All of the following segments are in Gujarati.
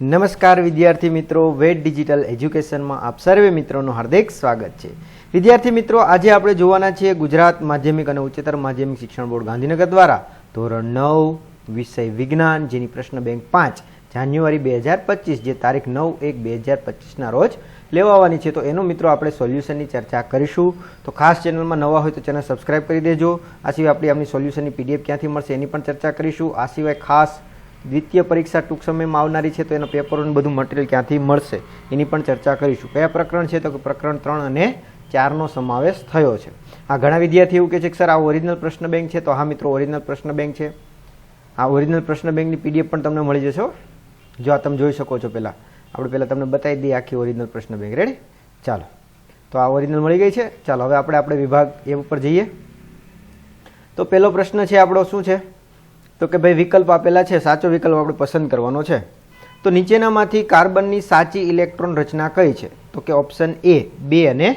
નમસ્કાર વિદ્યાર્થી મિત્રો વેટ ડિજિટલ એજ્યુકેશનમાં આપ સર્વે મિત્રોનું હાર્દિક સ્વાગત છે. વિદ્યાર્થી મિત્રો, આજે આપણે જોવાના છીએ ગુજરાત માધ્યમિક અને ઉચ્ચતર માધ્યમિક શિક્ષણ બોર્ડ ગાંધીનગર દ્વારા ધોરણ નવ, વિષય વિજ્ઞાન, જેની પ્રશ્ન બેંક પાંચ, જાન્યુઆરી બે હજાર પચીસ, જે તારીખ નવ એક બે હજાર પચીસના રોજ લેવાવાની છે. તો એનું મિત્રો, આપણે સોલ્યુશનની ચર્ચા કરીશું. તો ખાસ ચેનલમાં નવા હોય તો ચેનલ સબસ્ક્રાઇબ કરી દેજો. આ સિવાય આપણી આપણી સોલ્યુશનની પીડીએફ ક્યાંથી મળશે એની પણ ચર્ચા કરીશું. આ સિવાય ખાસ દ્વિતીય પરીક્ષા ટૂંક સમયમાં આવનારી છે તો એના પેપરોનું બધું મટીરિયલ ક્યાંથી મળશે એની પણ ચર્ચા કરીશું. કયા પ્રકરણ છે તો કે પ્રકરણ ત્રણ અને ચારનો સમાવેશ થયો છે. આ ઘણા વિદ્યાર્થી એવું કહે છે કે, સર, આ ઓરિજિનલ પ્રશ્ન બેંક છે. તો હા મિત્રો ઓરિજિનલ પ્રશ્ન બેંક છે. આ ઓરિજિનલ પ્રશ્ન બેંકની પીડીએફ પણ તમને મળી જશે જો આ તમે જોઈ શકો છો પહેલાં આપણે પહેલાં તમને બતાવી દઈએ આખી ઓરિજિનલ પ્રશ્ન બેંક રેડી ચાલો. તો આ ઓરિજિનલ મળી ગઈ છે. ચાલો, હવે આપણે આપણે વિભાગ એ ઉપર જઈએ. તો પહેલો પ્રશ્ન છે આપણો શું છે? તો કે ભાઈ વિકલ્પ આપેલા છે, સાચો વિકલ્પ આપણે પસંદ કરવાનો છે. તો નીચેનામાંથી કાર્બનની સાચી ઇલેક્ટ્રોન રચના કઈ છે? તો કે ઓપ્શન એ, બે અને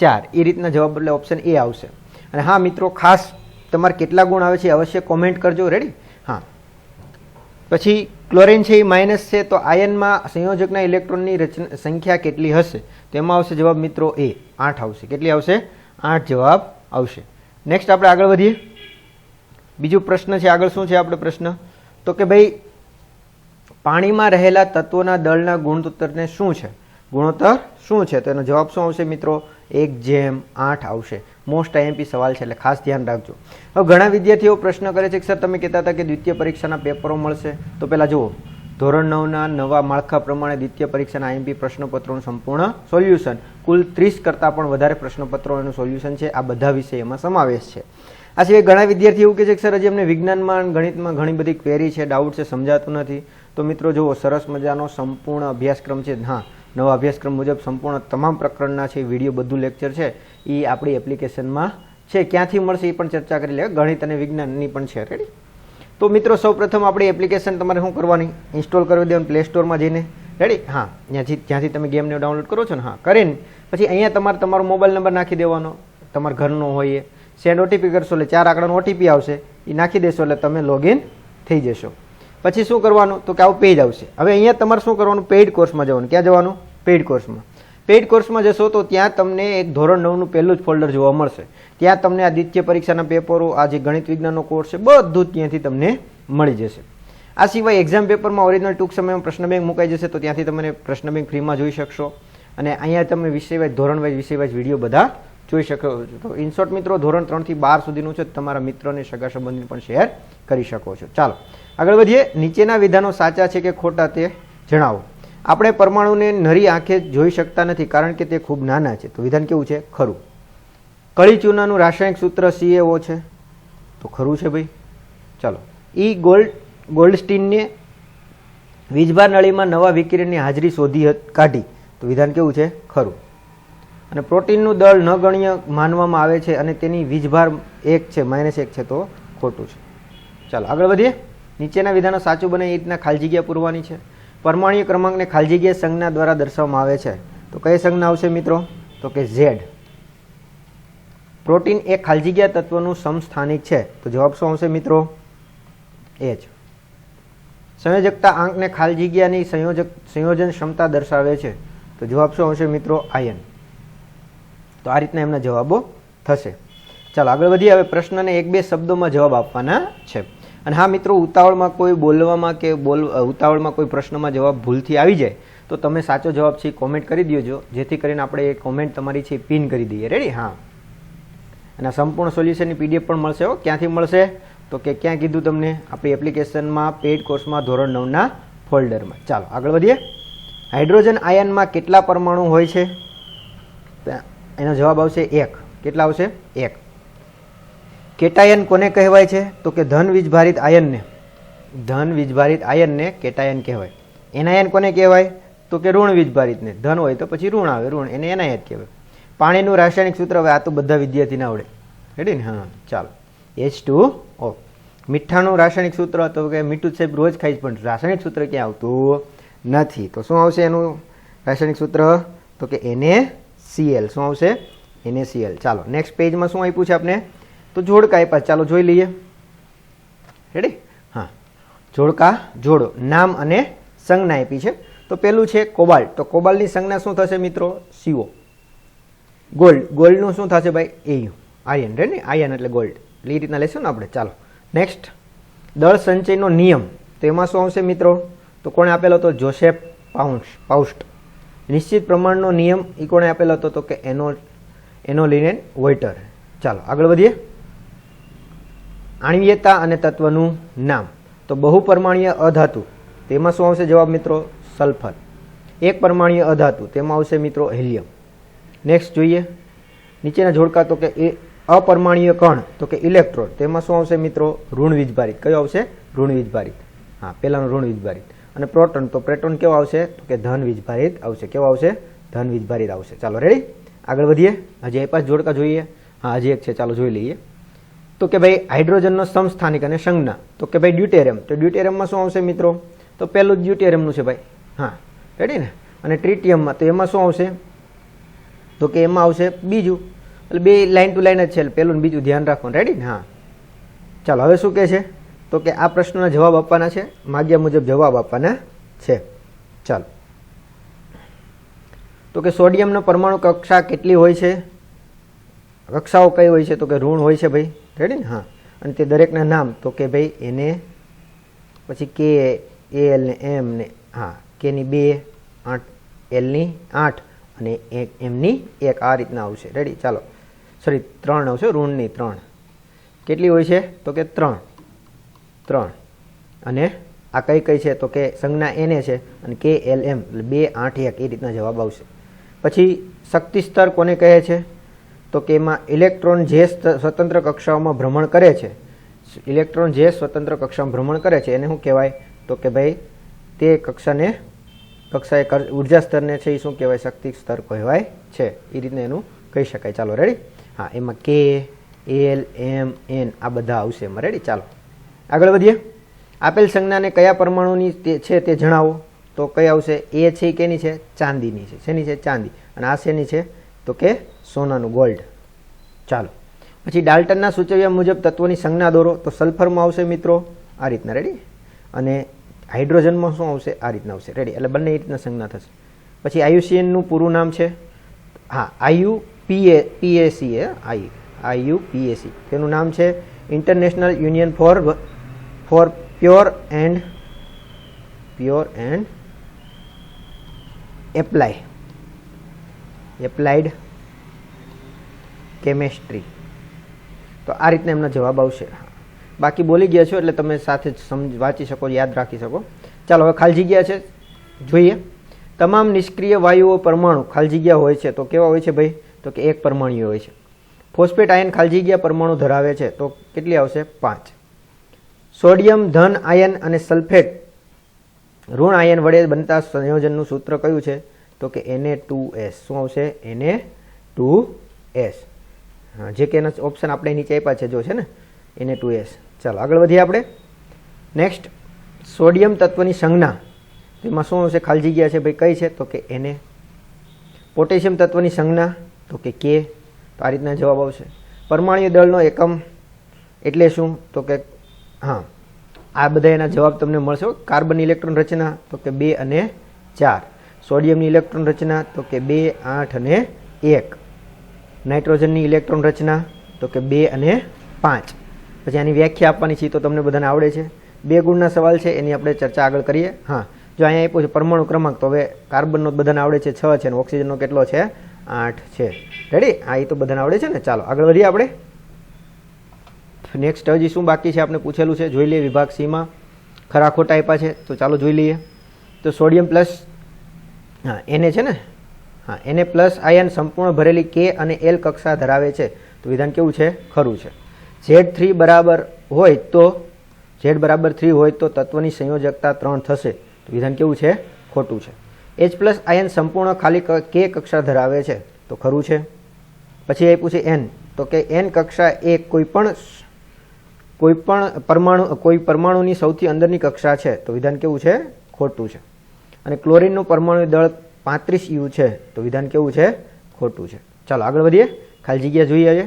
ચાર. એ રીતના જવાબ એટલે ઓપ્શન એ આવશે. અને હા, મિત્રો, ખાસ તમારે કેટલા ગુણ આવે છે અવશ્ય કોમેન્ટ કરજો. રેડી હા. પછી ક્લોરિન છે એ માઇનસ છે, તો આયનમાં સંયોજકના ઇલેક્ટ્રોનની રચના સંખ્યા કેટલી હશે? તો એમાં આવશે જવાબ મિત્રો એ. આઠ આવશે. કેટલી આવશે? આઠ જવાબ આવશે. નેક્સ્ટ આપણે આગળ વધીએ. બીજો પ્રશ્ન છે, આગળ શું છે આપણે પ્રશ્ન? તો કે ભાઈ, પાણીમાં રહેલા તત્વોના દળના ગુણોત્તરને શું છે? ગુણોત્તર શું છે? તો એનો જવાબ શું આવશે મિત્રો? એક જેમ આઠ આવશે. મોસ્ટ આઈએમપી સવાલ છે, એટલે ખાસ ધ્યાન રાખજો. હવે ઘણા વિદ્યાર્થીઓ પ્રશ્ન કરે છે કે, સર, તમે કહેતા હતા કે દ્વિતીય પરીક્ષાના પેપરો મળશે? તો પહેલાં જુઓ. ધોરણ નવના નવા માળખા પ્રમાણે દ્વિતીય પરીક્ષાના આઈએમપી પ્રશ્નપત્રોનું સંપૂર્ણ સોલ્યુશન. કુલ ત્રીસ કરતાં પણ વધારે પ્રશ્નપત્રો એનું સોલ્યુશન છે. આ બધા વિષય એમાં સમાવેશ છે. આ સિવાય ઘણા વિદ્યાર્થી એવું કહે છે કે, સર, હજી અમને વિજ્ઞાનમાં ગણિતમાં ઘણી બધી ક્વેરી છે ડાઉટ છે, સમજાતું નથી. તો મિત્રો, જુઓ, સરસ મજાનો સંપૂર્ણ અભ્યાસક્રમ છે. હા, નવા અભ્યાસક્રમ મુજબ સંપૂર્ણ તમામ પ્રકરણના છે વીડિયો બધું લેક્ચર છે. એ આપણી એપ્લિકેશનમાં છે. ક્યાંથી મળશે એ પણ ચર્ચા કરી લે ગણિત અને વિજ્ઞાનની પણ છે. રેડી તો મિત્રો, સૌપ્રથમ આપણી એપ્લિકેશન તમારે શું કરવાની? ઇન્સ્ટોલ કરી દેવાની પ્લે સ્ટોરમાં જઈને. રેડી હા, ત્યાંથી જ્યાંથી તમે ગેમને ડાઉનલોડ કરો છો ને? હા, કરીને પછી અહીંયા તમારે તમારો મોબાઈલ નંબર નાખી દેવાનો. તમારા ઘરનો હોય એ. સેન્ડ ઓટીપી કરશો એટલે ચાર આંકડાનો ઓટીપી આવશે. એ નાખી દેશો એટલે તમે લોગિન થઈ જશો. પછી શું કરવાનું? તો કે આવું પેજ આવશે. હવે અહીંયા તમારે શું કરવાનું? પેઇડ કોર્સમાં જવાનું. ક્યાં જવાનું? પેઇડ કોર્સમાં પેઇડ કોર્સમાં જશો તો ત્યાં તમને એક ધોરણ નવનું પહેલું જ ફોલ્ડર જોવા મળશે. ત્યાં તમને આ દ્વિતીય પરીક્ષાના પેપરો આ જે ગણિત વિજ્ઞાનનો કોર્સ છે, બધું ત્યાંથી તમને મળી જશે. આ સિવાય એક્ઝામ પેપરમાં ઓરિજિનલ ટૂંક સમયમાં પ્રશ્ન બેંક મુકાઈ જશે તો ત્યાંથી તમે પ્રશ્ન બેંક ફ્રીમાં જોઈ શકશો. અને અહીંયા તમે વિષય વાઇઝ ધોરણ વાઇઝ વિષય વાઇઝ વીડિયો બધા જોઈ શકો છો. તો ઇન્સોર્ટ મિત્રો, ધોરણ ત્રણથી બાર સુધીનું છે. તમારા મિત્રોને, સગા સંબંધી પણ શેર કરી શકો છો. ચાલો, આગળ વધીએ. નીચેના વિધાનો સાચા છે કે ખોટા તે જણાવો. આપણે પરમાણુને નરી આંખે જોઈ શકતા નથી કારણ કે તે ખૂબ નાના છે. તો વિધાન કેવું છે? ખરું. કળી ચૂનાનું રાસાયણિક સૂત્ર સીએઓ છે. તો ખરું છે ભાઈ. ચાલો, ઈ ગોલ્ડ, ગોલ્ડસ્ટીનને વીજભાર નળીમાં નવા વિકિરણની હાજરી શોધી કાઢી. તો વિધાન કેવું છે? ખરું. અને પ્રોટીનનું દળ ન ગણ્ય માનવામાં આવે છે અને તેની વીજભાર એક છે, માઇનસ એક છે તો ખોટું છે. ચાલો, આગળ વધીએ. નીચેના વિધાનો સાચું બને એ રીતના ખાલી જગ્યા પૂરવાની છે. પરમાણ્વીય ક્રમાંકને ખાલી સંજ્ઞા દ્વારા દર્શાવવામાં આવે છે. તો કઈ સંજ્ઞા આવશે મિત્રો? તો કે ઝેડ. પ્રોટીન એ ખાલી તત્વનું સમસ્થાનિક છે. તો જવાબ શું આવશે મિત્રો? એ જ સંયોજકતા આંકને ખાલી સંયોજક સંયોજન ક્ષમતા દર્શાવે છે. તો જવાબ શું આવશે મિત્રો? આયન. તો આ રીતના એમના જવાબો થશે. ચાલો, આગળ વધીએ. હવે પ્રશ્નને એક બે શબ્દોમાં જવાબ આપવાના છે. અને હા મિત્રો, ઉતાવળમાં કોઈ બોલવામાં કે બોલ ઉતાવળમાં કોઈ પ્રશ્નમાં જવાબ ભૂલથી આવી જાય, તો તમે સાચો જવાબ છે કોમેન્ટ કરી દેજો. જેથી કરીને આપણે એ કોમેન્ટ તમારી છે પિન કરી દઈએ. રેડી હા. અને સંપૂર્ણ સોલ્યુશનની પીડીએફ પણ મળશે હો. ક્યાંથી મળશે? તો કે ક્યાં કીધું તમને? આપણી એપ્લિકેશનમાં પેઇડ કોર્સમાં ધોરણ નવના ફોલ્ડરમાં ચાલો, આગળ વધીએ. હાઇડ્રોજન આયનમાં કેટલા પરમાણુ હોય છે? એનો જવાબ આવશે એક. કેટલા આવશે? એક. કેટાયન કોને કહેવાય છે? તો કે ધન વીજભારિત આયનને. ધન વીજભારિત આયનને કેટાયન કહેવાય. એનાયન કોને કહેવાય? તો કે ઋણ વીજભારિતને. ધન હોય તો પછી ઋણ આવે. ઋણ એને એનાયન કહેવાય. પાણીનું રાસાયણિક સૂત્ર હવે આ તો બધા વિદ્યાર્થીને આવડે. રેડી ને? હા, ચાલો. એચ ટુ ઓ મીઠાનું રાસાયણિક સૂત્ર તો કે મીઠું સાહેબ રોજ ખાઈ પણ રાસાયણિક સૂત્ર ક્યાં આવતું નથી. તો શું આવશે એનું રાસાયણિક સૂત્ર? તો કે એને સીએલ શું આવશે? એને સીએલ ચાલો નેક્સ્ટ પેજમાં શું આપ્યું છે આપણે તો જોડકા આપ્યા. ચાલો જોઈ લઈએ. રેડી હા. જોડકા, જોડો, નામ અને સંજ્ઞા આપી છે. તો પેલું છે કોબાલ્ટ. તો કોબાલ્ટની સંજ્ઞા શું થશે મિત્રો? સીઓ ગોલ્ડ ગોલ્ડનું શું થશે ભાઈ? એયુ આયન રે આયન એટલે ગોલ્ડ એટલે એ રીતના લેશું ને આપણે? ચાલો. નેક્સ્ટ દળ સંચયનો નિયમ. તો એમાં શું આવશે મિત્રો? તો કોણે આપેલો હતો જોસેફ પાઉન્સ પાઉસ્ટ નિશ્ચિત પ્રમાણનો નિયમ એ કોણે આપેલો હતો તો કે એનો એનોલિનેન વોઇટર. ચાલો, આગળ વધીએ. આણ્વીયતા અને તત્વનું નામ. તો બહુપરમાણીય અધાતુ તેમાં શું આવશે જવાબ મિત્રો? સલ્ફર. એક પરમાણીય અધાતુ તેમાં આવશે મિત્રો હેલિયમ. નેક્સ્ટ જોઈએ. નીચેના જોડકા તો કે એ અપરમાણીય કણ, તો કે ઇલેક્ટ્રોન તેમાં શું આવશે મિત્રો? ઋણ વીજભારિત કયો આવશે? ઋણ વીજભારિત હા, પહેલાનું ઋણ વીજભારિત અને પ્રોટોન, તો પ્રોટોન કેવો આવશે? તો કે ધન વીજભારિત આવશે. કેવો આવશે? ધન વીજભારિત આવશે. ચાલો રેડી આગળ વધીએ. હજી એ પાસ જોડકા જોઈએ. હા, હજી એક છે. ચાલો, જોઈ લઈએ. તો કે ભાઈ, હાઇડ્રોજનનો સમસ્થાનિક અને સંજ્ઞા. તો કે ભાઈ, ડ્યુટેરિયમ. તો ડ્યુટેરિયમમાં શું આવશે મિત્રો? તો પહેલું ડ્યુટેરિયમનું છે ભાઈ. હા રેડી ને? અને ટ્રિટિયમમાં, તો એમાં શું આવશે? તો કે એમાં આવશે બીજું. એટલે બે લાઇન ટુ લાઇન જ છે. પહેલું બીજું ધ્યાન રાખવાનું. રેડી ને? હા. ચાલો, હવે શું કહે છે? તો કે આ પ્રશ્નના જવાબ આપવાના છે, માગ્યા મુજબ જવાબ આપવાના છે. ચાલો. તો કે સોડિયમનો પરમાણુ કક્ષા કેટલી હોય છે? કક્ષાઓ કઈ હોય છે? તો કે ઋણ હોય છે ભાઈ. રેડી ને હા. અને તે દરેકના નામ. તો કે ભાઈ એને પછી કે એલ ને એમ ને, હા. કેની બે, આઠ એલની આઠ અને એક એમની એક. આ રીતના આવશે. રેડી ચાલો. સોરી ત્રણ આવશે. ઋણની ત્રણ. કેટલી હોય છે? તો કે ત્રણ. ત્રણ. અને આ કઈ કઈ છે તો કે સંજ્ઞા એને છે અને કે એલ એમ એટલે બે, આઠ, એક, એ રીતના જવાબ આવશે. પછી શક્તિ સ્તર કોને કહે છે? તો કે એમાં ઇલેક્ટ્રોન જે સ્વતંત્ર કક્ષાઓમાં ભ્રમણ કરે છે, ઇલેક્ટ્રોન જે સ્વતંત્ર કક્ષામાં ભ્રમણ કરે છે, એને શું કહેવાય? તો કે ભાઈ, તે કક્ષાને, કક્ષાએ ઊર્જા સ્તરને છે એ શું કહેવાય? શક્તિ સ્તર કહેવાય છે. એ રીતને એનું કહી શકાય. ચાલો રેડી હા, એમાં કે એલ એમ એન આ બધા આવશે એમાં. રેડી ચાલો. આગળ વધીએ. આપેલ સંજ્ઞાને કયા પરમાણુની છે તે જણાવો. તો કઈ આવશે? એ છે કેની છે? ચાંદીની છે. શેની છે? ચાંદી. અને આ શેની છે? તો કે સોનાનું ગોલ્ડ. ચાલો. પછી ડાલ્ટનના સૂચવ્યા મુજબ તત્વોની સંજ્ઞા દોરો. તો સલ્ફરમાં આવશે મિત્રો આ રીતના. રેડી અને હાઇડ્રોજનમાં શું આવશે? આ રીતના આવશે. રેડી એટલે બંને રીતના સંજ્ઞા થશે. પછી આયુસીએનનું પૂરું નામ છે? હા આયુ પીએ પીએસી, એ આઈ આયુ. પીએસી તેનું નામ છે international union for for pure and pure and apply applied chemistry તો આ રીતના એમનો જવાબ આવશે. બાકી બોલી ગયા છો એટલે તમે સાથે જ સમજ, વાંચી શકો, યાદ રાખી શકો. ચાલો, હવે ખાલી જગ્યા છે. જોઈએ. તમામ નિષ્ક્રિય વાયુઓ પરમાણુ ખાલી જગ્યા હોય છે. તો કેવા હોય છે ભાઈ? તો કે એક પરમાણુ હોય છે. ફોસ્ફેટ આયન ખાલી જગ્યા પરમાણુ ધરાવે છે. તો કેટલી આવશે? પાંચ. સોડિયમ, ધન, આયન અને સલ્ફેટ. ઋણ આયન વડે બનતા સંયોજનનું સૂત્ર કયું છે? તો કે એને ટુ એસ શું આવશે? એને ટુ એસ જે કે ઓપ્શન આપણે નીચે આપ્યા છે, જો છે ને? એને ટુ એસ ચાલો, આગળ વધીએ આપણે. નેક્સ્ટ સોડિયમ તત્વની સંજ્ઞા. તેમાં શું આવશે? ખાલી જગ્યા છે ભાઈ, કઈ છે? તો કે એને પોટેશિયમ તત્વની સંજ્ઞા, તો કે કે આ રીતના જવાબ આવશે. પરમાણુ દળનો એકમ એટલે શું? તો કે, હા આ બધા એના જવાબ તમને મળશે કાર્બન ઇલેક્ટ્રોન રચના, તો કે બે અને ચાર. સોડિયમની ઇલેક્ટ્રોન રચના, તો કે બે, આઠ અને એક. નાઇટ્રોજનની ઇલેક્ટ્રોન રચના, તો કે બે અને પાંચ. પછી આની વ્યાખ્યા આપવાની છે તો તમને બધાને આવડે છે. બે ગુણના સવાલ છે, એની આપણે ચર્ચા આગળ કરીએ. હા. જો અહીંયા આપ્યું છે પરમાણુ ક્રમાંક, તો હવે કાર્બનનો બધાને આવડે છે, છ છે, અને ઓક્સિજનનો કેટલો છે? આઠ છે. રેડી આ એ તો બધાને આવડે છે ને? ચાલો, આગળ વધીએ આપણે. નેક્સ્ટ હજી શું બાકી છે? આપણે પૂછેલું છે. જોઈ લઈએ વિભાગ સીમાં ખરા ખોટા આપ્યા છે. તો ચાલો જોઈ લઈએ. તો સોડિયમ પ્લસ, હા એને છે ને? હા એને પ્લસ આયન સંપૂર્ણ ભરેલી કે અને એલ કક્ષા ધરાવે છે. તો વિધાન કેવું છે? ખરું છે. ઝેડ થ્રી બરાબર હોય તો ઝેડ બરાબર થ્રી હોય તો તત્વની સંયોજકતા ત્રણ થશે. તો વિધાન કેવું છે? ખોટું છે. એચ પ્લસ આયન સંપૂર્ણ ખાલી ક- કક્ષા ધરાવે છે. તો ખરું છે. પછી આપ્યું છે એન તો કે એન કક્ષા એ કોઈ પણ કોઈ પણ પરમાણુ, કોઈ પરમાણુની સૌથી અંદરની કક્ષા છે, તો વિધાન કેવું છે? ખોટું છે. અને ક્લોરીનનું પરમાણુ દળ પાંત્રીસ યુ છે, તો વિધાન કેવું છે? ખોટું છે. ચાલો, આગળ વધીએ. ખાલી જગ્યા જોઈએ છે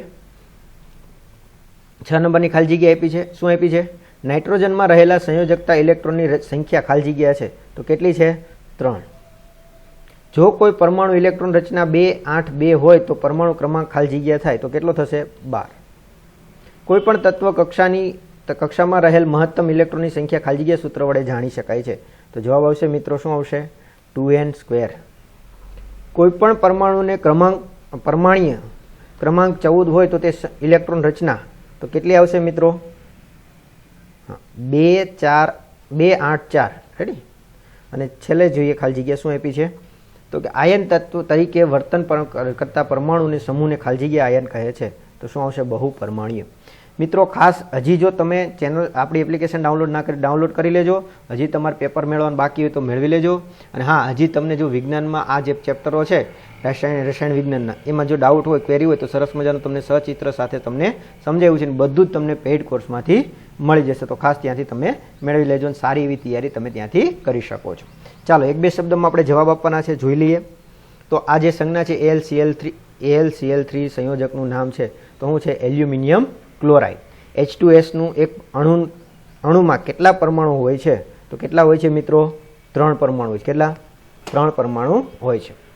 છ નંબરની ખાલી જગ્યા આપી છે. શું આપી છે? નાઇટ્રોજનમાં રહેલા સંયોજકતા ઇલેક્ટ્રોનની સંખ્યા ખાલી જગ્યા છે. તો કેટલી છે? ત્રણ. જો કોઈ પરમાણુ ઇલેક્ટ્રોન રચના બે, આઠ, બે હોય, તો પરમાણુ ક્રમાંક ખાલી જગ્યા થાય, તો કેટલો થશે? બાર. કોઈ પણ તત્વ કક્ષાની કક્ષામાં રહેલ મહત્તમ ઇલેક્ટ્રોનની સંખ્યા ખાલી જગ્યા સૂત્ર વડે જાણી શકાય છે. તો જવાબ આવશે, મિત્રો, શું આવશે? Two n square. કોઈ પણ પરમાણુને ક્રમાંક, પરમાણીય, ક્રમાંક ચૌદ હોય તો તે ઇલેક્ટ્રોન રચના. તો કેટલી આવશે, મિત્રો? બે, ચાર, બે, આઠ, ચાર. રેડી અને છેલ્લે જોઈએ ખાલી જગ્યા શું આપી છે? તો કે આયન તત્વ તરીકે વર્તન કરતા પરમાણુને સમૂહને ખાલી જગ્યા આયન કહે છે. તો શું આવશે? બહુ પરમાણીય. મિત્રો, ખાસ હજી જો તમે ચેનલ આપણી એપ્લિકેશન ડાઉનલોડ ના કરી ડાઉનલોડ કરી લેજો, હજી તમારે પેપર મેળવવાનું બાકી હોય તો મેળવી લેજો. અને હા, હજી તમને જો વિજ્ઞાનમાં આ જે ચેપ્ટરો છે રસાયણ રસાયણ વિજ્ઞાનના, એમાં જો ડાઉટ હોય ક્વેરી હોય, તો સરસ મજાનું તમને સચિત્ર સાથે તમને સમજાવ્યું છે ને બધું જ તમને પેઇડ કોર્સમાંથી મળી જશે. તો ખાસ ત્યાંથી તમે મેળવી લેજો અને સારી એવી તૈયારી તમે ત્યાંથી કરી શકો છો. ચાલો, એક બે શબ્દમાં આપણે જવાબ આપવાના છે, જોઈ લઈએ. તો આ જે સંજ્ઞા છે L CL three L CL three સંયોજકનું નામ છે. તો શું છે? Aluminium chloride. એચ ટુ એસનું એક અણુ, અણુમાં કેટલા પરમાણુ હોય છે? તો કેટલા હોય છે મિત્રો? ત્રણ પરમાણુ કેટલા? ત્રણ પરમાણુ હોય છે.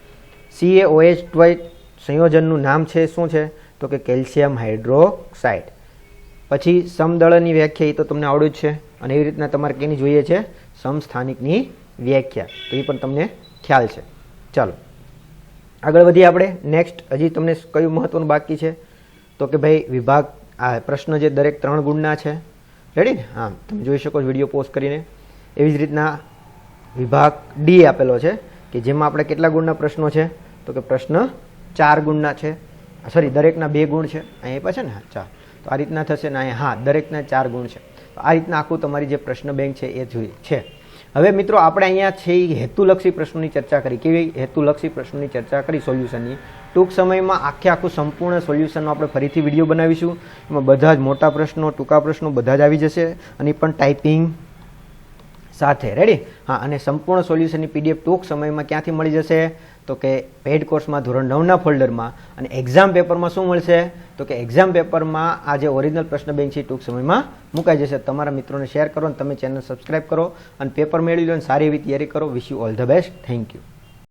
CaOH ટ્વાઇટ સંયોજનનું નામ છે, શું છે? તો કે કેલ્શિયમ હાઇડ્રોક્સાઇડ. પછી સમદળની વ્યાખ્યા, એ તો તમને આવડ્યું જ છે. અને એવી રીતના તમારે કેની જોઈએ છે? સમસ્થાનિકની વ્યાખ્યા. તો એ પણ તમને ખ્યાલ છે. ચાલો. આગળ વધીએ આપણે. નેક્સ્ટ હજી તમને કયું મહત્વનું બાકી છે? તો કે ભાઈ, વિભાગ આ પ્રશ્ન જે દરેક ત્રણ ગુણના છે. રેડી ને હા, તમે જોઈ શકો છો વીડિયો પોસ્ટ કરીને. એવી જ રીતના વિભાગ ડી આપેલો છે કે જેમાં આપણે કેટલા ગુણના પ્રશ્નો છે? તો કે પ્રશ્ન ચાર ગુણના છે. સોરી દરેકના બે ગુણ છે. અહીંયા પાછા ને? હા ચાર તો આ રીતના થશે ને અહીંયા, હા, દરેકના ચાર ગુણ છે. તો આ રીતના આખું તમારી જે પ્રશ્ન બેંક છે એ જોઈ છે. હવે મિત્રો, આપણે અહીંયા છે હેતુલક્ષી પ્રશ્નોની ચર્ચા કરી. કેવી હેતુલક્ષી પ્રશ્નોની ચર્ચા કરી સોલ્યુશનની ટૂંક સમયમાં આખે આખું સંપૂર્ણ સોલ્યુશનનો આપણે ફરીથી વીડિયો બનાવીશું. એમાં બધા જ મોટા પ્રશ્નો, ટૂંકા પ્રશ્નો બધા જ આવી જશે. અને પણ ટાઈપિંગ સાથે. રેડી હા, અને સંપૂર્ણ સોલ્યુશનની પીડીએફ ટૂંક સમયમાં ક્યાંથી મળી જશે? તો કે પેડ કોર્સમાં ધોરણ નવના ફોલ્ડરમાં અને એક્ઝામ પેપરમાં શું મળશે? તો કે એક્ઝામ પેપરમાં આ જે ઓરિજિનલ પ્રશ્ન બેંક છે ટૂંક સમયમાં મુકાઈ જશે. તમારા મિત્રોને શેર કરો અને તમે ચેનલ સબસ્ક્રાઈબ કરો અને પેપર મેળવી લો અને સારી એવી તૈયારી કરો. Wish you all the best thank you